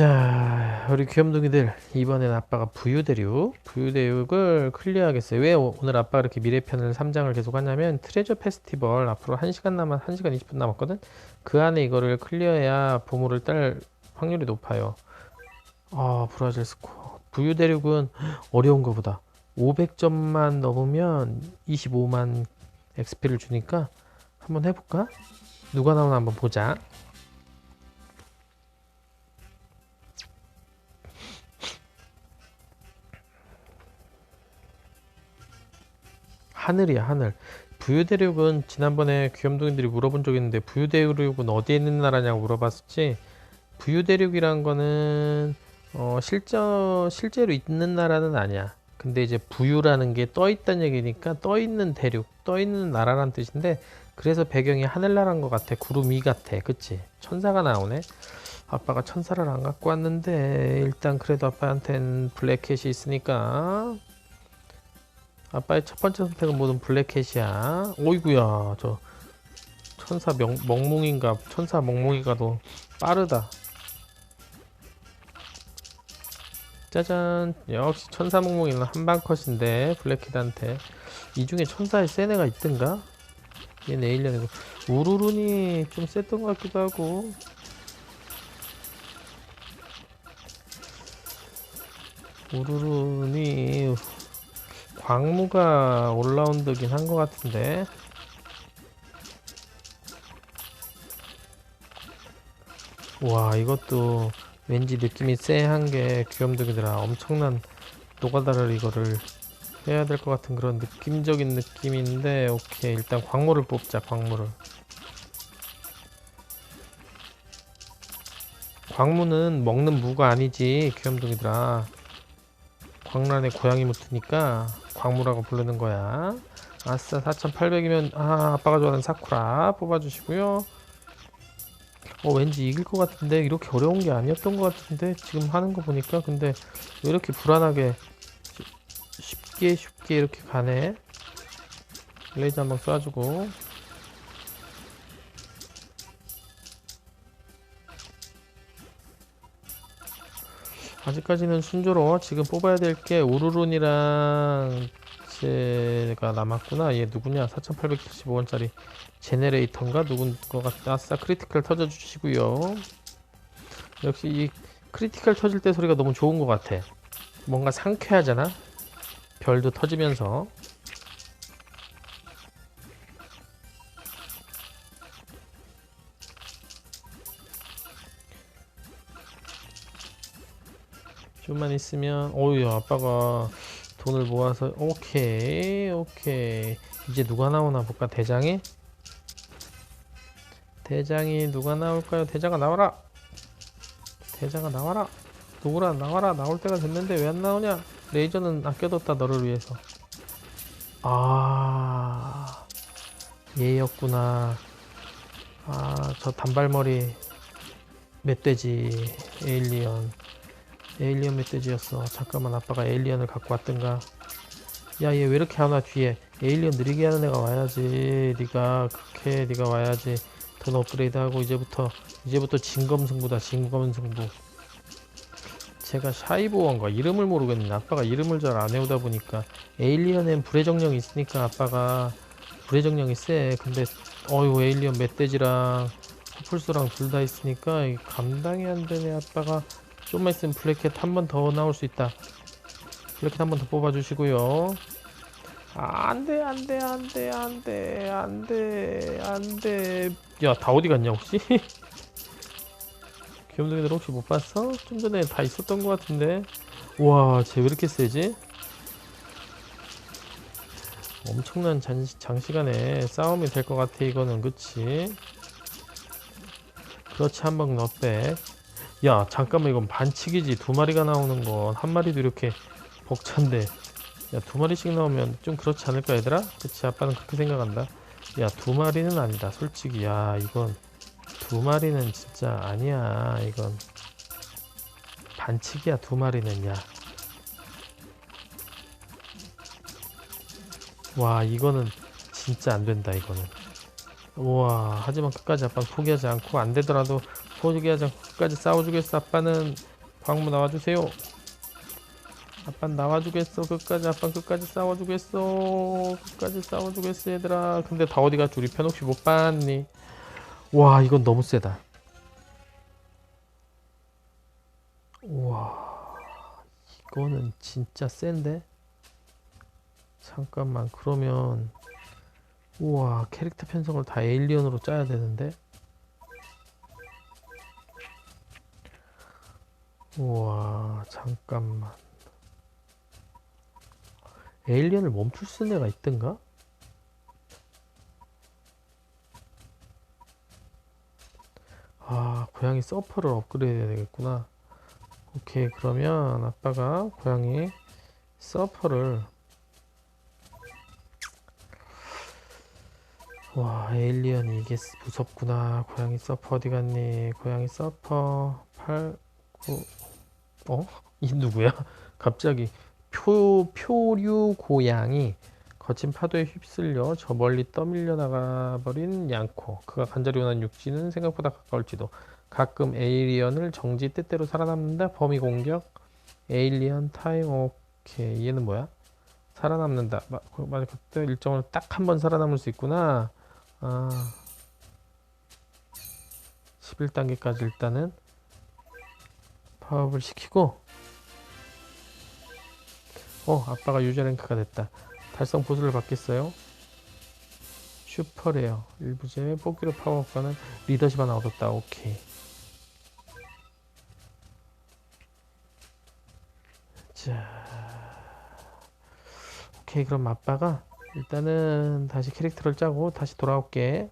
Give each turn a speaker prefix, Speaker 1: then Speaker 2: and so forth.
Speaker 1: 자, 우리 귀염둥이들 이번엔 아빠가 부유대륙, 부유대륙을 클리어하겠어요. 왜 오- 오늘 아빠가 이렇게 미래편을 3장을 계속 하냐면 트레저 페스티벌 앞으로 1시간 남았 1시간 20분 남았거든. 그 안에 이거를 클리어해야 보물을 딸 확률이 높아요. 아, 브라질 스코어. 부유대륙은 어려운 거보다 500점만 넘으면 25만 XP를 주니까 한번 해볼까? 누가 나오나 한번 보자. 하늘이야 하늘. 부유대륙은 지난번에 귀염둥이들이 물어본 적 있는데 부유대륙은 어디에 있는 나라냐고 물어봤었지. 부유대륙이란 거는 어 실저 실제로 있는 나라는 아니야. 근데 이제 부유라는 게 떠 있다는 얘기니까 떠 있는 대륙 떠 있는 나라란 뜻인데 그래서 배경이 하늘나라인 것 같아. 구름 위 같아. 그치? 천사가 나오네. 아빠가 천사를 안 갖고 왔는데 일단 그래도 아빠한텐 블랙캣이 있으니까 아빠의 첫 번째 선택은 뭐든 블랙캣이야. 오이구야, 저 천사 명, 멍뭉인가 천사 멍뭉이가 더 빠르다. 짜잔, 역시 천사 멍뭉이는 한방 컷인데 블랙캣한테 이 중에 천사의 센 애가 있던가? 얘는 에일리언이고 우르룬이 좀 셌던 것 같기도 하고. 우르룬이 광무가 올라운드긴 한 것 같은데. 와 이것도 왠지 느낌이 쎄한 게 귀염둥이들아. 엄청난 노가다를 이거를 해야 될 것 같은 그런 느낌적인 느낌인데 오케이. 일단 광무를 뽑자 광무를 광무는 먹는 무가 아니지 귀염둥이들아. 광란에 고양이 묻으니까 광무라고 부르는 거야. 아싸 4,800이면 아 아빠가 좋아하는 사쿠라 뽑아주시고요. 어 왠지 이길 것 같은데 이렇게 어려운 게 아니었던 것 같은데 지금 하는 거 보니까 근데 왜 이렇게 불안하게 쉬- 쉽게 쉽게 이렇게 가네. 레이저 한번 쏴주고 아직까지는 순조로워. 지금 뽑아야 될 게 우르룬이랑 제가 남았구나. 얘 누구냐? 4,875원짜리 제네레이터인가? 누군 것 같다. 아싸 크리티컬 터져주시고요. 역시 이 크리티컬 터질 때 소리가 너무 좋은 것 같아. 뭔가 상쾌하잖아. 별도 터지면서. 좀만 있으면 어유 아빠가 돈을 모아서 오케이 오케이. 이제 누가 나오나 볼까 대장이? 대장이 누가 나올까요? 대장아 나와라. 대장아 나와라. 누구라? 나와라. 나올 때가 됐는데 왜 안 나오냐? 레이저는 아껴뒀다 너를 위해서. 아 얘였구나. 아 저 단발머리 멧돼지 에일리언 에일리언 멧돼지였어. 잠깐만 아빠가 에일리언을 갖고 왔던가. 야 얘 왜 이렇게 안 와 뒤에 에일리언 느리게 하는 애가 와야지. 네가 그렇게 네가 와야지. 돈 업그레이드하고 이제부터 이제부터 진검승부다 진검승부. 제가 샤이보원가 이름을 모르겠네. 아빠가 이름을 잘 안 외우다 보니까 에일리언엔 불의 정령이 있으니까 아빠가 불의 정령이 세. 근데 어유 에일리언 멧돼지랑 호플스랑 둘 다 있으니까 감당이 안 되네. 아빠가 좀만 있으면 블랙캣 한 번 더 나올 수 있다. 블랙캣 한 번 더 뽑아주시고요. 아, 안 돼, 안 돼, 안 돼, 안 돼, 안 돼, 안 돼. 야, 다 어디 갔냐, 혹시? 귀염둥이들 혹시 못 봤어? 좀 전에 다 있었던 것 같은데. 와, 쟤 왜 이렇게 세지? 엄청난 장, 장시간에 싸움이 될 것 같아, 이거는, 그치? 그렇지, 한 번 넣백. 야 잠깐만 이건 반칙이지. 두 마리가 나오는 건 한 마리도 이렇게 벅찬데. 야 두 마리씩 나오면 좀 그렇지 않을까 얘들아? 그치 아빠는 그렇게 생각한다. 야 두 마리는 아니다 솔직히. 야 이건 두 마리는 진짜 아니야 이건. 반칙이야 두 마리는 야 와 이거는 진짜 안 된다 이거는. 우와 하지만 끝까지 아빠는 포기하지 않고 안 되더라도 포기하지 끝까지 싸워주겠어. 아빠는 광무 나와주세요. 아빠 나와주겠어. 끝까지 아빠 끝까지 싸워주겠어. 끝까지 싸워주겠어 얘들아. 근데 다 어디가 우리 편 혹시 못 봤니? 와 이건 너무 세다. 와 이거는 진짜 센데? 잠깐만 그러면 우와 캐릭터 편성을 다 에일리언으로 짜야 되는데 우와 잠깐만. 에일리언을 멈출 수 있는 애가 있던가? 아 고양이 서퍼를 업그레이드 해야 되겠구나. 오케이 그러면 아빠가 고양이 서퍼를 와 에일리언이 이게 무섭구나. 고양이 서퍼 어디 갔니? 고양이 서퍼 8 9 어? 이 누구야? 갑자기 표, 표류 고양이 거친 파도에 휩쓸려 저 멀리 떠밀려 나가버린 양코. 그가 간절히 원한 육지는 생각보다 가까울지도. 가끔 에일리언을 정지 때때로 살아남는다? 범위 공격? 에일리언 타임? 오케이. 얘는 뭐야? 살아남는다. 마, 그- 맞아. 그때 일정을 딱 한 번 살아남을 수 있구나. 아. 11단계까지 일단은 파업을 시키고 어 아빠가 유저 랭크가 됐다. 달성 보수를 받겠어요? 슈퍼레어. 일부 제외 뽑기로 파워업과는 리더십 하나 얻었다. 오케이. 자. 오케이. 그럼 아빠가 일단은 다시 캐릭터를 짜고 다시 돌아올게